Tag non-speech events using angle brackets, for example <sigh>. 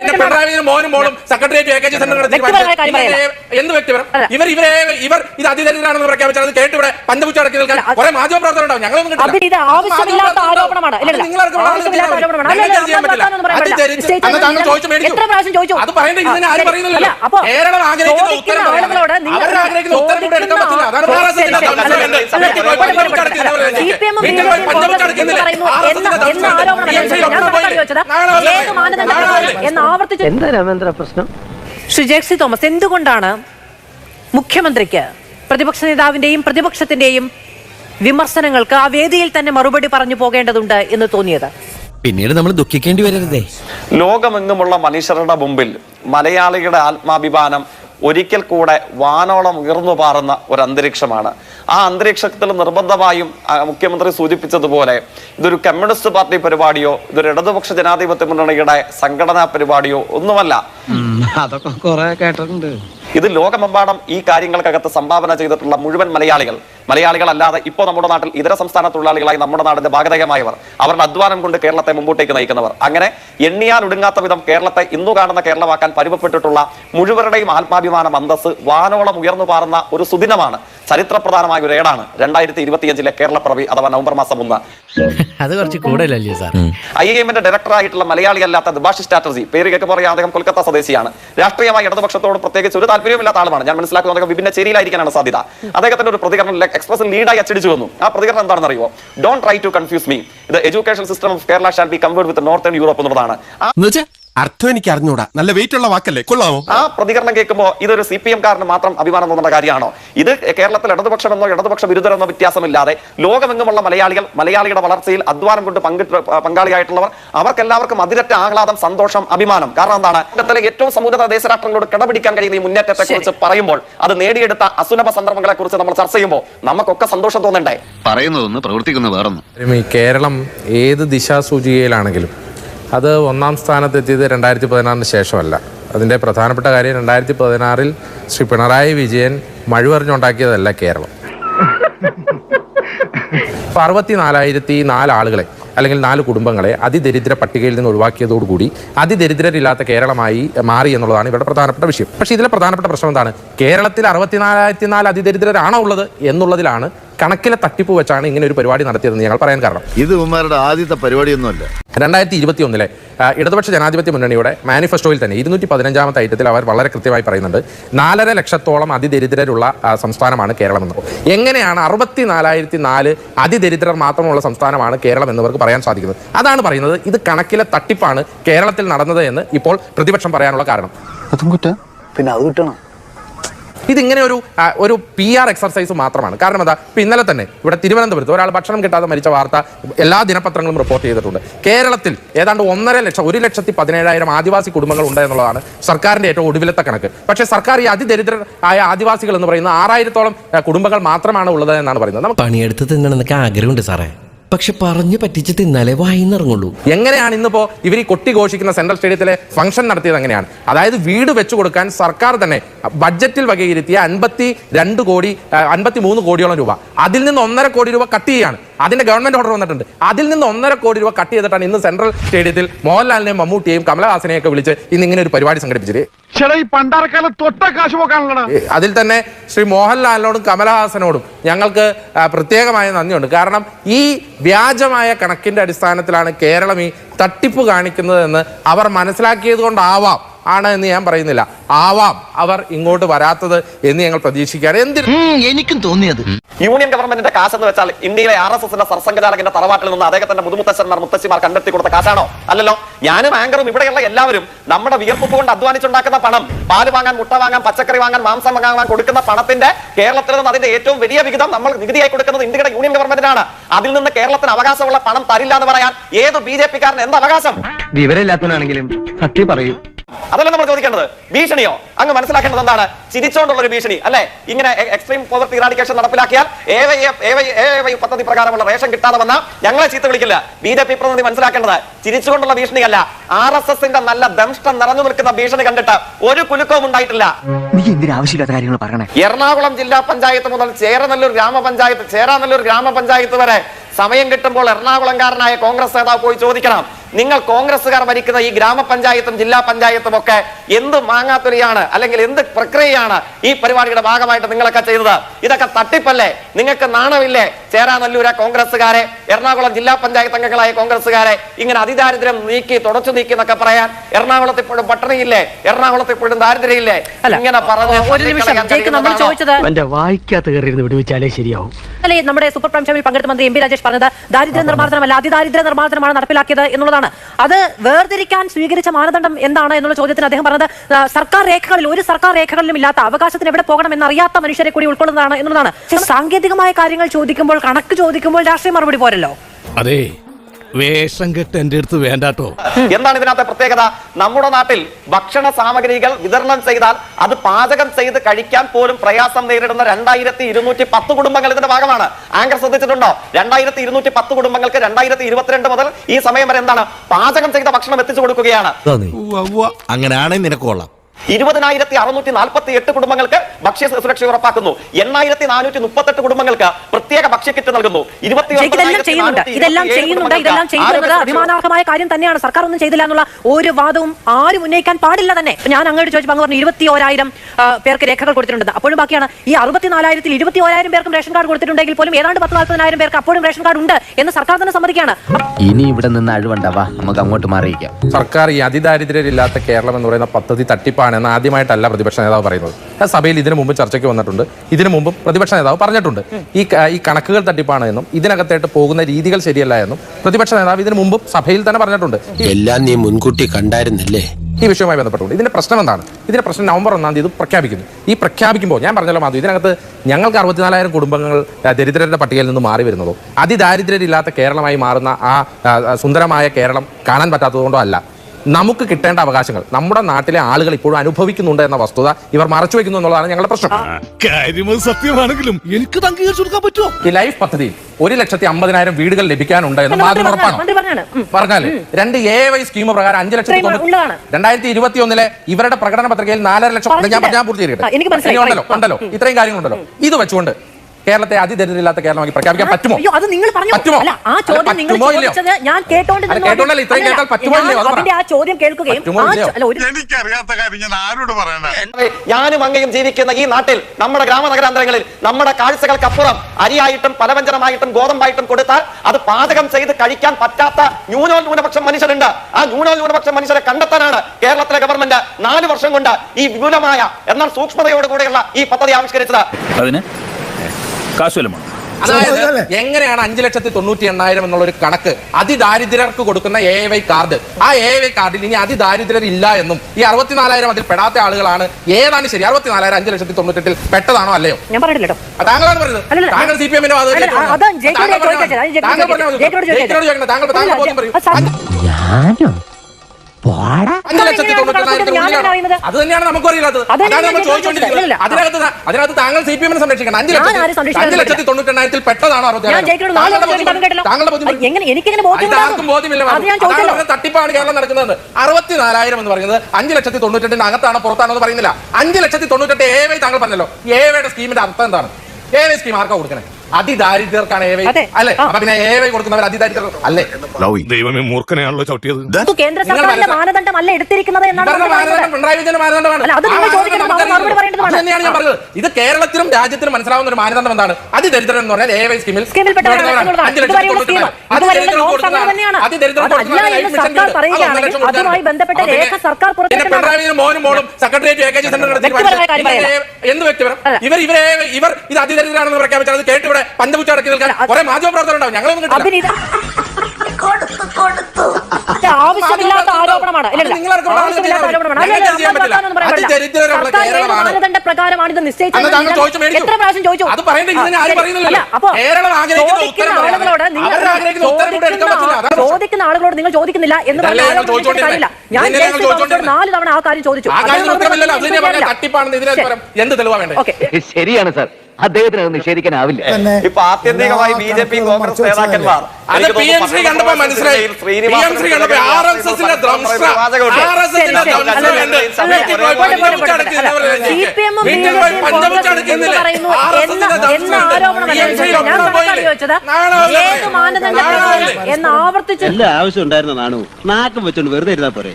എന്നെ പിണറായി വിജയനും മോനും മോളും സെക്രട്ടേറിയറ്റ് എ കെ ജി. എന്ത് വ്യക്തിപരം? ഇവർ ഇവരെ ഇവർ ഇത് അതിദരിദ്രാണെന്ന് പ്രഖ്യാപിച്ചാൽ അത് കേട്ട് ഇവിടെ പഞ്ചപുച്ച അടക്കി നിൽക്കാൻ അത് കുറെ മാധ്യമ പ്രവർത്തനം ഉണ്ടാവും ഞങ്ങളൊന്നും ഇതിനെ ആരും കേരളം ആഗ്രഹിക്കുന്ന ഉത്തരം. എന്താ രാമേന്ദ്ര പ്രശ്നം? ശ്രീ ജെക്സി തോമസ് എന്തുകൊണ്ടാണ് മുഖ്യമന്ത്രിക്ക് പ്രതിപക്ഷ നേതാവിന്റെയും പ്രതിപക്ഷത്തിന്റെയും വിമർശനങ്ങൾക്ക് ആ വേദിയിൽ തന്നെ മറുപടി പറഞ്ഞു പോകേണ്ടതുണ്ട് എന്ന് തോന്നിയത്? പിന്നീട് നമ്മൾ ദുഃഖിക്കേണ്ടി വരരുതേ. ലോകമെങ്ങുമുള്ള മനുഷ്യരുടെ മുമ്പിൽ മലയാളികളുടെ ആത്മാഭിമാനം ഒരിക്കൽ കൂടെ വാനോളം ഉയർന്നു പാറുന്ന ഒരു അന്തരീക്ഷമാണ്. ആ അന്തരീക്ഷത്തിൽ നിർബന്ധമായും മുഖ്യമന്ത്രി സൂചിപ്പിച്ചതുപോലെ ഇതൊരു കമ്മ്യൂണിസ്റ്റ് പാർട്ടി പരിപാടിയോ ഇതൊരു ഇടതുപക്ഷ ജനാധിപത്യ മുന്നണിയുടെ സംഘടനാ പരിപാടിയോ ഒന്നുമല്ല. അതൊക്കെ കേട്ടിട്ടുണ്ട്. ഇത് ലോകമെമ്പാടും ഈ കാര്യങ്ങൾക്കകത്ത് സംഭാവന ചെയ്തിട്ടുള്ള മുഴുവൻ മലയാളികൾ. മലയാളികളല്ലാതെ ഇപ്പോൾ നമ്മുടെ നാട്ടിൽ ഇതര സംസ്ഥാന തൊഴിലാളികളായി നമ്മുടെ നാടിന്റെ ഭാഗതകമായവർ അവരുടെ അധ്വാനം കൊണ്ട് കേരളത്തെ മുമ്പോട്ടേക്ക് നയിക്കുന്നവർ. അങ്ങനെ എണ്ണിയാൽ ഒടുങ്ങാത്ത വിധം കേരളത്തെ ഇന്നു കാണുന്ന കേരളമാക്കാൻ പരിമപ്പെട്ടിട്ടുള്ള മുഴുവരുടെയും ആത്മാഭിമാനം അന്തസ് വാനോളം ഉയർന്നു പാറുന്ന ഒരു സുദിനമാണ് ചരിത്രപ്രധാനമായ ഒരു ഏടാണ്. രണ്ടായിരത്തി ഇരുപത്തിയഞ്ചിലെ കേരളപ്പിറവി അഥവാ നവംബർ മാസം ഒന്ന്. <laughs> അത് കുറച്ച് കൂടുതലല്ലേ സാർ ഐ എമ്മിന്റെ ഡയറക്ടറായിട്ടുള്ള മലയാളി അല്ലാത്ത ദുബാഷ് സ്റ്റാറ്റർജി പേര് കേൾക്കുമ്പോൾ പറയാം അദ്ദേഹം കൊൽക്കത്ത സ്വദേശിയാണ്. രാഷ്ട്രീയമായി ഇടതുപക്ഷത്തോട് പ്രത്യേകിച്ച് ഒരു താല്പര്യമില്ലാത്ത ആളാണ് ഞാൻ മനസ്സിലാക്കുന്നത് അദ്ദേഹം വിഭിന്ന ചേരിയിലായിരിക്കാനാണ് സാധ്യത. അദ്ദേഹത്തിന്റെ ഒരു പ്രതികരണം എക്സ്പ്രസ് ലീഡായി അച്ചടിച്ചു വന്നു. ആ പ്രതികരണം എന്താണെന്ന് അറിയോ don't try to confuse me the education system of Kerala shall be compared with northern Europe എന്നുള്ളതാണ് അർത്ഥം എനിക്ക് അറിഞ്ഞൂടാ. നല്ല വെയിറ്റ് ഉള്ള വാക്കല്ലേ? കൊള്ളാമോ? ആ പ്രതികരണം കേൾക്കുമ്പോൾ ഇതൊരു സി പി എംകാരന് മാത്രം അഭിമാനം തോന്നുന്ന കാര്യമാണോ? ഇത് കേരളത്തിൽ ഇടതുപക്ഷമെന്നോ ഇടതുപക്ഷ വിരുദ്ധരെന്നോ വ്യത്യാസമില്ലാതെ ലോകമെങ്ങുമുള്ള മലയാളികൾ മലയാളിയുടെ വളർച്ചയിൽ അധ്വാനം കൊണ്ട് പങ്കിട്ട് പങ്കാളിയായിട്ടുള്ളവർ അവർക്കെല്ലാവർക്കും അതിരറ്റ ആഹ്ലാദം സന്തോഷം അഭിമാനം. കാരണം എന്താണ്? ലോകത്തിലെ ഏറ്റവും സമുദ്ര ദേശരാഷ്ട്രങ്ങളോട് കിടപിടിക്കാൻ കഴിയുന്ന ഈ മുന്നേറ്റത്തെ കുറിച്ച് പറയുമ്പോൾ അത് നേടിയെടുത്ത അസുലഭ സന്ദർഭങ്ങളെ കുറിച്ച് നമ്മൾ ചർച്ച ചെയ്യുമ്പോൾ നമുക്കൊക്കെ സന്തോഷം തോന്നണ്ടേ? പറയുന്നതൊന്ന് പ്രവർത്തിക്കുന്ന വേറൊന്നും. കേരളം ഏത് ദിശാസൂചികയിലാണെങ്കിലും അത് ഒന്നാം സ്ഥാനത്തെത്തിയത് രണ്ടായിരത്തി പതിനാറിന് ശേഷമല്ല. അതിന്റെ പ്രധാനപ്പെട്ട കാര്യം രണ്ടായിരത്തി പതിനാറിൽ ശ്രീ പിണറായി വിജയൻ മഴുവറിഞ്ഞുണ്ടാക്കിയതല്ല കേരളം. ഇപ്പൊ അറുപത്തിനാലായിരത്തി നാല് ആളുകളെ അല്ലെങ്കിൽ നാല് കുടുംബങ്ങളെ അതിദരിദ്ര പട്ടികയിൽ നിന്ന് ഒഴിവാക്കിയതോടുകൂടി അതിദരിദ്രരില്ലാത്ത കേരളമായി മാറി എന്നുള്ളതാണ് ഇവരുടെ പ്രധാനപ്പെട്ട വിഷയം. പക്ഷേ ഇതിലെ പ്രധാനപ്പെട്ട പ്രശ്നം എന്താണ്? കേരളത്തിൽ അറുപത്തിനാലായിരത്തി നാല് അതിദരിദ്രരാണോ ഉള്ളത് എന്നുള്ളതിലാണ് കണക്കിലെ തട്ടിപ്പ് വെച്ചാണ് ഇങ്ങനെ ഒരു പരിപാടി നടത്തിയതെന്ന് ഞങ്ങൾ പറയാൻ കാരണം. ഇത് ഉമ്മാരുടെ ആദ്യത്തെ പരിപാടിയൊന്നുമല്ല. രണ്ടായിരത്തി ഇരുപത്തി ഒന്നിലെ ഇടതുപക്ഷ ജനാധിപത്യ മുന്നണിയുടെ മാനിഫെസ്റ്റോയിൽ തന്നെ ഇരുന്നൂറ്റി പതിനഞ്ചാമത്തെ ഐറ്റത്തിൽ അവർ വളരെ കൃത്യമായി പറയുന്നുണ്ട് നാലര ലക്ഷത്തോളം അതിദരിദ്രരുള്ള സംസ്ഥാനമാണ് കേരളം എന്ന്. എങ്ങനെയാണ് അറുപത്തി നാലായിരത്തി നാല് അതിദരിദ്രർ മാത്രമുള്ള സംസ്ഥാനമാണ് കേരളം എന്നവർക്ക് പറയാൻ സാധിക്കുന്നത്? അതാണ് പറയുന്നത് ഇത് കണക്കിലെ തട്ടിപ്പാണ് കേരളത്തിൽ നടന്നത് എന്ന് ഇപ്പോൾ പ്രതിപക്ഷം പറയാനുള്ള കാരണം. പിന്നെ അത് കിട്ടണം. ഇതിങ്ങനെ ഒരു ഒരു പി ആർ എക്സർസൈസ് മാത്രമാണ്. കാരണം എന്താ? ഇപ്പം ഇന്നലെ തന്നെ ഇവിടെ തിരുവനന്തപുരത്ത് ഒരാൾ ഭക്ഷണം കിട്ടാതെ മരിച്ച വാർത്ത എല്ലാ ദിനപത്രങ്ങളും റിപ്പോർട്ട് ചെയ്തിട്ടുണ്ട്. കേരളത്തിൽ ഏതാണ്ട് ഒന്നര ലക്ഷം ഒരു ലക്ഷത്തി പതിനേഴായിരം ആദിവാസി കുടുംബങ്ങൾ ഉണ്ട് എന്നുള്ളതാണ് സർക്കാരിന്റെ ഏറ്റവും ഒടുവിലത്തെ കണക്ക്. പക്ഷേ സർക്കാർ ഈ അതിദരിദ്ര ആയ ആദിവാസികൾ എന്ന് പറയുന്ന ആറായിരത്തോളം കുടുംബങ്ങൾ മാത്രമാണ് ഉള്ളത് എന്നാണ് പറയുന്നത്. പണിയെടുത്ത് തിന്നണമെന്നൊക്കെ ആഗ്രഹമുണ്ട് സാറേ. പക്ഷെ പറഞ്ഞു പറ്റിച്ച് തിന്നാലേ വായിന്നിറങ്ങുള്ളൂ. എങ്ങനെയാണ് ഇന്നിപ്പോ ഇവർ ഈ കൊട്ടി ഘോഷിക്കുന്ന സെൻട്രൽ സ്റ്റേഡിയത്തിലെ ഫംഗ്ഷൻ നടത്തിയത് എങ്ങനെയാണ്? അതായത് വീട് വെച്ചു കൊടുക്കാൻ സർക്കാർ തന്നെ ബഡ്ജറ്റിൽ വകയിരുത്തിയ അൻപത്തി രണ്ട് കോടി അൻപത്തി മൂന്ന് കോടിയോളം രൂപ. അതിൽ നിന്ന് ഒന്നര കോടി രൂപ കട്ട് ചെയ്യാണ്. അതിന്റെ ഗവൺമെന്റ് ഓർഡർ വന്നിട്ടുണ്ട്. അതിൽ നിന്ന് ഒന്നര കോടി രൂപ കട്ട് ചെയ്തിട്ടാണ് ഇന്ന് സെൻട്രൽ സ്റ്റേഡിയത്തിൽ മോഹൻലാലിനെയും മമ്മൂട്ടിയെയും കമലഹാസനെയും ഒക്കെ വിളിച്ച് ഇന്ന് ഇങ്ങനെ ഒരു പരിപാടി സംഘടിപ്പിച്ചത് അതിൽ തന്നെ ശ്രീ മോഹൻലാലിനോടും കമലഹാസനോടും ഞങ്ങൾക്ക് പ്രത്യേകമായ നന്ദിയുണ്ട്. കാരണം ഈ വ്യാജമായ കണക്കിന്റെ അടിസ്ഥാനത്തിലാണ് കേരളം ഈ തട്ടിപ്പ് കാണിക്കുന്നത് എന്ന് അവർ മനസ്സിലാക്കിയത് കൊണ്ടാവാം ആണ് എന്ന് ഞാൻ പറയുന്നില്ല. ആവാം. അവർ ഇങ്ങോട്ട് വരാത്തത് എന്ന് ഞങ്ങൾ പ്രതീക്ഷിക്കാറ് എന്തിന് എനിക്കും തോന്നിയത്. യൂണിയൻ ഗവൺമെന്റിന്റെ കാശ് എന്ന് വെച്ചാൽ ഇന്ത്യയിലെ ആർ എസ് എസിന്റെ സർസംഘചാലകന്റെ തറവാട്ടിൽ നിന്ന് അദ്ദേഹത്തിന്റെ മുതുമുത്തശ്ശന്മാർ മുത്തശ്ശിമാർ കണ്ടെത്തി കൊടുത്ത കാശാണോ? അല്ലല്ലോ. ഞാനും ആങ്കറും ഇവിടെയുള്ള എല്ലാവരും നമ്മുടെ വിയർപ്പ് കൊണ്ട് അധ്വാനിച്ചുണ്ടാക്കുന്ന പണം പാൽ വാങ്ങാൻ മുട്ട വാങ്ങാൻ പച്ചക്കറി വാങ്ങാൻ മാംസം വാങ്ങാൻ കൊടുക്കുന്ന പണത്തിന്റെ കേരളത്തിൽ നിന്ന് അതിന്റെ ഏറ്റവും വലിയ വിഹിതം നമ്മൾ നികുതിയായി കൊടുക്കുന്നത് ഇന്ത്യയുടെ യൂണിയൻ ഗവൺമെന്റിനാണ്. അതിൽ നിന്ന് കേരളത്തിന് അവകാശമുള്ള പണം തരില്ല എന്ന് പറയാൻ ഏത് ബി ജെ പിക്കാരൻ എന്ത് അവകാശം? വിവരമില്ലാത്തവനാണെങ്കിലും സത്യം പറയൂ. അതല്ല നമ്മൾ ചോദിക്കേണ്ടത്? ഭീഷണിയോ? അങ്ങ് മനസ്സിലാക്കേണ്ടത് എന്താണ്? ചിരിച്ചോണ്ടുള്ള ഒരു ഭീഷണി അല്ലെ? ഇങ്ങനെ എക്സ്ട്രീം പോവർട്ടി ഇറാഡിക്കേഷൻ നടപ്പിലാക്കിയാൽ പദ്ധതി പ്രകാരമുള്ള റേഷൻ കിട്ടാതെ വന്നാൽ ഞങ്ങളെ ചീത്ത വിളിക്കില്ല. ബി ജെ പി പ്രതിനിധി മനസ്സിലാക്കേണ്ടത് ചിരിച്ചുകൊണ്ടുള്ള ഭീഷണിയല്ല. ആർ എസ് എസിന്റെ നല്ല ദംഷ്ടം നിറഞ്ഞു നിൽക്കുന്ന ഭീഷണി കണ്ടിട്ട് ഒരു കുലുക്കവും ഉണ്ടായിട്ടില്ല. കാര്യങ്ങൾ പറയണേ? എറണാകുളം ജില്ലാ പഞ്ചായത്ത് മുതൽ ചേരനല്ലൂർ ഗ്രാമപഞ്ചായത്ത് ചേരാനല്ലൂർ ഗ്രാമപഞ്ചായത്ത് വരെ സമയം കിട്ടുമ്പോൾ എറണാകുളംകാരനായ കോൺഗ്രസ് നേതാവ് പോയി ചോദിക്കണം. നിങ്ങൾ കോൺഗ്രസ്സുകാർ ഭരിക്കുന്ന ഈ ഗ്രാമപഞ്ചായത്തും ജില്ലാ പഞ്ചായത്തും ഒക്കെ എന്ത് മാങ്ങാത്തൊലിയാണ് അല്ലെങ്കിൽ എന്ത് പ്രക്രിയയാണ് ഈ പരിപാടിയുടെ ഭാഗമായിട്ട് നിങ്ങളൊക്കെ ചെയ്തത്? ഇതൊക്കെ തട്ടിപ്പല്ലേ? നിങ്ങൾക്ക് നാണമില്ലേ? ചേരാനല്ലൂരെ കോൺഗ്രസ്സുകാരെ എറണാകുളം ജില്ലാ പഞ്ചായത്ത് അംഗങ്ങളായ കോൺഗ്രസ്സുകാരെ ഇങ്ങനെ അതിദാരിദ്ര്യം നീക്കി തുടച്ചു നീക്കി എന്നൊക്കെ പറയാൻ എറണാകുളത്ത് ഇപ്പോഴും പട്ടണിയില്ലേ? എറണാകുളത്ത് ഇപ്പോഴും ദാരിദ്ര്യമില്ലേ? ഇങ്ങനെ പറഞ്ഞ് ഒരു നിമിഷം നമ്മൾ കഴിയുന്നതാണോ? ചോദിച്ചത് എന്റെ വായിക്കാത്ത കയറി വിടുവിച്ചാലേ ശരിയാവും. അല്ലെ നമ്മുടെ സൂപ്പർ പ്രൈം ഷോയിൽ പങ്കെടുത്ത മന്ത്രി എം പി രാജേഷ് പറഞ്ഞത് ദാരിദ്ര്യ നിർമ്മാർജനമല്ല അതിദാരിദ്ര്യ നിർമ്മാർജനമാണ് നടപ്പിലാക്കിയത് എന്നുള്ളതാണ് അത് വേർതിരിക്കാൻ സ്വീകരിച്ച മാനദണ്ഡം എന്താണ് എന്നുള്ള ചോദ്യത്തിന് അദ്ദേഹം പറഞ്ഞത് സർക്കാർ രേഖകളിൽ ഒരു സർക്കാർ രേഖകളിലും ഇല്ലാത്ത അവകാശത്തിന് എവിടെ പോകണം എന്നറിയാത്ത മനുഷ്യരെ കൂടി ഉൾക്കൊള്ളുന്നതാണ് എന്നുള്ളതാണ്. സാങ്കേതികമായ കാര്യങ്ങൾ ചോദിക്കുമ്പോൾ കണക്ക് ചോദിക്കുമ്പോൾ രാഷ്ട്രീയ മറുപടി പോരല്ലോ? അതെ. വേഷം കെട്ട് എന്റെ അടുത്ത് വേണ്ടാട്ടോ. എന്താണ് ഇതിനകത്തെ പ്രത്യേകത? നമ്മുടെ നാട്ടിൽ ഭക്ഷണ സാമഗ്രികൾ വിതരണം ചെയ്താൽ അത് പാചകം ചെയ്ത് കഴിക്കാൻ പോലും പ്രയാസം നേരിടുന്ന രണ്ടായിരത്തി ഇരുന്നൂറ്റി പത്ത് കുടുംബങ്ങൾ ഇതിന്റെ ഭാഗമാണ്. ആങ്കർ ശ്രദ്ധിച്ചിട്ടുണ്ടോ? രണ്ടായിരത്തി ഇരുന്നൂറ്റി പത്ത് കുടുംബങ്ങൾക്ക് രണ്ടായിരത്തി ഇരുപത്തിരണ്ട് മുതൽ ഈ സമയം വരെ എന്താണ്? പാചകം ചെയ്ത ഭക്ഷണം എത്തിച്ചു കൊടുക്കുകയാണ്. അങ്ങനെയാണെങ്കിൽ നിനക്ക് കൊള്ളാം. ഇരുപതിനായിരത്തി അറുന്നൂറ്റി നാൽപ്പത്തി എട്ട് കുടുംബങ്ങൾക്ക് ഭക്ഷ്യ സുരക്ഷ ഉറപ്പാക്കുന്നു. എണ്ണായിരത്തി നാനൂറ്റി മുപ്പത്തെട്ട് കുടുംബങ്ങൾക്ക് പ്രത്യേക ഭക്ഷ്യ കിറ്റ് നൽകുന്നു. ഇരുപത്തി ജയിക്ക് ഇതെല്ലാം ചെയ്യുന്നുണ്ട്. ഇതെല്ലാം ചെയ്യുന്നുണ്ട്. ഇതെല്ലാം ചെയ്യുന്നത് അഭിമാനാർഹമായ കാര്യം തന്നെയാണ്. സർക്കാർ ഒന്നും ചെയ്തില്ല എന്നുള്ള ഒരു വാദവും ആരും ഉന്നയിക്കാൻ പാടില്ല തന്നെ. ഞാൻ അങ്ങോട്ട് ചോദിച്ചു അങ്ങ് പറഞ്ഞു ഇരുപത്തി ഓരായിരം പേർക്ക് രേഖകൾ കൊടുത്തിട്ടുണ്ട്. അപ്പോഴും ബാക്കിയാണ് ഈ അറുപത്തിനാലായിരത്തിൽ ഇരുപത്തി ഓരായിരം പേർക്കും റേഷൻ കാർഡ് കൊടുത്തിട്ടുണ്ടെങ്കിൽ പോലും ഏതാണ്ട് പത്ത് നാൽപ്പതിനായിരം പേർക്ക് അപ്പോഴും റേഷൻ കാർഡ് ഉണ്ട് എന്ന് സർക്കാർ തന്നെ സമ്മതിക്കുകയാണ്. ഇനി ഇവിടെ നിന്ന് അഴിവണ്ടാവാ നമുക്ക് അങ്ങോട്ട് മാറിയിക്കാം സർക്കാർ ഈ അതിദാരിദ്ര്യരില്ലാത്ത കേരളം എന്ന് പറയുന്ന പദ്ധതി തട്ടിപ്പാണെന്ന് ആദ്യമായിട്ടല്ല പ്രതിപക്ഷ നേതാവ് പറയുന്നത്. സഭയിൽ ഇതിനു മുമ്പ് ചർച്ചയ്ക്ക് വന്നിട്ടുണ്ട്. ഇതിനു മുമ്പും പ്രതിപക്ഷ നേതാവ് പറഞ്ഞിട്ടുണ്ട്. ഈ ഈ കണക്കുകൾ തട്ടിപ്പാണ് എന്നും ഇതിനകത്തായിട്ട് പോകുന്ന രീതികൾ ശരിയല്ല എന്നും പ്രതിപക്ഷ നേതാവ് ഇതിനു മുമ്പും സഭയിൽ തന്നെ പറഞ്ഞിട്ടുണ്ട്. എല്ലാം നീ മുൻകൂട്ടി കണ്ടായിരുന്നില്ലേ? ഈ വിഷയവുമായി ബന്ധപ്പെട്ടുകൊണ്ട്. ഇതിന്റെ പ്രശ്നം എന്താണ്? ഇതിന്റെ പ്രശ്നം നവംബർ ഒന്നാം തീയതി പ്രഖ്യാപിക്കുന്നു. ഈ പ്രഖ്യാപിക്കുമ്പോൾ ഞാൻ പറഞ്ഞല്ലോ മാധു ഇതിനകത്ത് ഞങ്ങൾക്ക് അറുപത്തിനാലായിരം കുടുംബങ്ങൾ ദരിദ്രരുടെ പട്ടികയിൽ നിന്ന് മാറി വരുന്നതോ അതിദാരിദ്ര്യരില്ലാത്ത കേരളമായി മാറുന്ന ആ, സുന്ദരമായ കേരളം കാണാൻ പറ്റാത്തതുകൊണ്ടോ അല്ല. നമുക്ക് കിട്ടേണ്ട അവകാശങ്ങൾ. നമ്മുടെ നാട്ടിലെ ആളുകൾ ഇപ്പോഴും അനുഭവിക്കുന്നുണ്ട് എന്ന വസ്തുത ഇവർ മറച്ചു വെക്കുന്നു എന്നുള്ളതാണ് ഞങ്ങളുടെ പ്രശ്നം. കാര്യം സത്യമാണെങ്കിലും എനിക്ക് അംഗീകരിച്ചു കൊടുക്കാൻ പറ്റുമോ? ഈ ലൈഫ് പദ്ധതിയിൽ ഒരു ലക്ഷത്തി അമ്പതിനായിരം വീടുകൾ ലഭിക്കാനുണ്ട് എന്ന് മാത്രം മാധ്യമം ഉറപ്പാണോ. പറഞ്ഞാൽ. രണ്ട് എ വൈ സ്കീം പ്രകാരം അഞ്ച് ലക്ഷത്തി. രണ്ടായിരത്തി ഇരുപത്തി ഒന്നിലെ ഇവരുടെ പ്രകടന പത്രികയിൽ നാലര ലക്ഷം ഞാൻ ഞാൻ പൂർത്തീകരിക്കട്ടെ. എനിക്ക് മനസ്സിലായി. ഉണ്ടല്ലോ ഉണ്ടല്ലോ. ഇത്രയും കാര്യങ്ങളുണ്ടല്ലോ. ഇത് വെച്ചുകൊണ്ട് കേരളത്തെ അതിദരിദ്രമില്ലാത്ത കേരളമാക്കി പ്രഖ്യാപിക്കാൻ പറ്റുമോ അത് നിങ്ങൾ പറഞ്ഞു പറ്റുമോ? അല്ല ആ ചോദ്യം നിങ്ങൾ? ചോദിച്ചത് ഞാൻ കേട്ടോണ്ട്. കേട്ടോണ്ടല്ല, ഇത്രയും കേട്ടാൽ പറ്റുമോ. അതിന്റെ ആ ചോദ്യം കേൾക്കുകയും എനിക്കറിയാത്ത കാര്യം ഞാൻ ആരോട് പറയണേ ഞാനും അങ്ങയും ജീവിക്കുന്ന ഈ നാട്ടിൽ നമ്മുടെ ഗ്രാമ ഗ്രാമനഗരാന്തരങ്ങളിൽ നമ്മുടെ കാഴ്ചകൾക്കപ്പുറം അരിയായിട്ടും പലവ്യഞ്ജനമായിട്ടും ഗോതമ്പായിട്ടും കൊടുത്താൽ അത് പാചകം ചെയ്ത് കഴിക്കാൻ പറ്റാത്ത ന്യൂനോന്യൂനപക്ഷം മനുഷ്യരുണ്ട് ആ ന്യൂനോന്യൂനപക്ഷം മനുഷ്യരെ കണ്ടെത്താനാണ് കേരളത്തിലെ ഗവൺമെന്റ് നാല് വർഷം കൊണ്ട് ഈ വിപുലമായ എന്നാൽ സൂക്ഷ്മതയോടുകൂടെയുള്ള ഈ പദ്ധതി ആവിഷ്കരിച്ചത് അതിന് കാശുവല്ലം അതായത് എങ്ങനെയാണ് അഞ്ചു ലക്ഷത്തി തൊണ്ണൂറ്റി എണ്ണായിരം എന്നുള്ള ഒരു കണക്ക് അതിദാരിദ്ര്യർക്ക് കൊടുക്കുന്ന എ വൈ കാർഡ് ആ എ വൈ കാർഡിൽ ഇനി അതിദാരിദ്ര്യർ ഇല്ല എന്നും ഈ അറുപത്തിനാലായിരം അതിൽ പെടാത്ത ആളുകളാണ് ഏതാണ് ശരി? അറുപത്തിനാലായിരം അഞ്ചു ലക്ഷത്തി തൊണ്ണൂറ്റെട്ടിൽ പെട്ടതാണോ അല്ലയോ? ഞാൻ പറഞ്ഞില്ലോ ആ, താങ്കളാണ് പറഞ്ഞത്. അല്ലല്ല, താങ്കൾ സി പി എമ്മിന്റെ താങ്കൾ ചോദിക്കണം. താങ്കൾ താങ്കൾ പറയൂ. സാ- അഞ്ച് ലക്ഷത്തി. അത് തന്നെയാണ് നമുക്ക് അറിയില്ലാത്തത് അതാണ് നമ്മൾ ചോദിച്ചുകൊണ്ടിരിക്കുന്നത്. അതിനകത്ത് താങ്കൾ സി പി എമ്മിനെ സംരക്ഷിക്കണം. അഞ്ച് ലക്ഷത്തി അഞ്ച് ലക്ഷത്തി തൊണ്ണൂറ്റെണ്ണായിരത്തിൽ പെട്ടതാണോ താങ്കളുടെ ബോധ്യമില്ല തട്ടിപ്പാണ് കേരളം നടക്കുന്നത്. അറുപത്തിനാലായിരം എന്ന് പറയുന്നത് അഞ്ച് ലക്ഷത്തി തൊണ്ണൂറ്റെട്ടിന് അകത്താണോ പുറത്താണോ എന്ന് പറയുന്നില്ല. അഞ്ച് ലക്ഷത്തി തൊണ്ണൂറ്റെട്ട് വൈ താങ്കൾ പറഞ്ഞല്ലോ. ഏവയുടെ സ്കീമിന്റെ അർത്ഥം എന്താണ്? വൈ സ്കീം ആർക്കാ കൊടുക്കണേ? അതിദാരിദ്ര്യർക്കാണ് അല്ലേ. അപ്പൊ പിന്നെ എ വൈ കൊടുക്കുന്നവർ അതിദാരിദ്ര്യർ അല്ലേ? ദൈവമേ മൂർഖനെയാണല്ലോ ചവിട്ടിയത്. ഇത് കേന്ദ്ര സർക്കാരിന്റെ മാനദണ്ഡമല്ല എടുത്തിരിക്കുന്നത്. പിണറായി വിജയന്റെ മാനദണ്ഡമാണ്. ഞാൻ പറഞ്ഞത്. ഇത് കേരളത്തിലും രാജ്യത്തിലും മനസ്സിലാവുന്ന ഒരു മാനദണ്ഡം എന്താണ്? അതിദരിദ്രം എന്ന് പറഞ്ഞാൽ എ വൈ സ്കീമിൽ അതുമായി ബന്ധപ്പെട്ട. രേഖ സർക്കാർ പിന്നെ പുറത്തിറക്കണം പിണറായി വിജയൻ മോനും മോളും സെക്രട്ടേറിയറ്റ്. എന്ത് വ്യക്തിപരം ഇവർ ഇവരെ ഇവർ ഇത് അതിദരിദ്രാണെന്ന് പ്രഖ്യാപിച്ചത് കേട്ട് ഇവിടെ പഞ്ചപുച്ച അടക്കി നിൽക്കാൻ അല്ല, മാധ്യമ കുറെ മാധ്യമപ്രവർത്തകരുണ്ടാവും ഞങ്ങളൊന്നും കിട്ടില്ല ആവശ്യമില്ലാത്ത ആരോപണമാണ്. മാനദണ്ഡ പ്രകാരമാണ് ഇത് നിശ്ചയിച്ചത്. എത്ര പ്രാവശ്യം ചോദിച്ചു? അത് പറയേണ്ട ഞാൻ ആരും ശരി. അല്ല, അപ്പോ കേരളം ആഗ്രഹിക്കുന്ന ചോദിക്കുന്ന ആളുകളോട് നിങ്ങൾ ചോദിക്കുന്ന പറ്റില്ല. അതാണ് ചോദിക്കുന്ന ആളുകളോട് നിങ്ങൾ ചോദിക്കുന്നില്ല എന്ന്. കാര്യമില്ല ഞാൻ. നാല് തവണ ആ കാര്യം ചോദിച്ചു. പറഞ്ഞില്ല. ശരിയാണ് സാർ. അദ്ദേഹത്തിന് അത് നിഷേധിക്കാനാവില്ല. ഇപ്പൊ ആത്യന്തികമായി ബി ജെ പി കോൺഗ്രസ് നേതാക്കന്മാർ എന്ന് ആവർത്തിച്ചു എല്ലാ ആവശ്യം ഉണ്ടായിരുന്ന നാണു. നാക്കം വെച്ചോണ്ട് വെറുതെ ഇരുന്നാ പോരെ.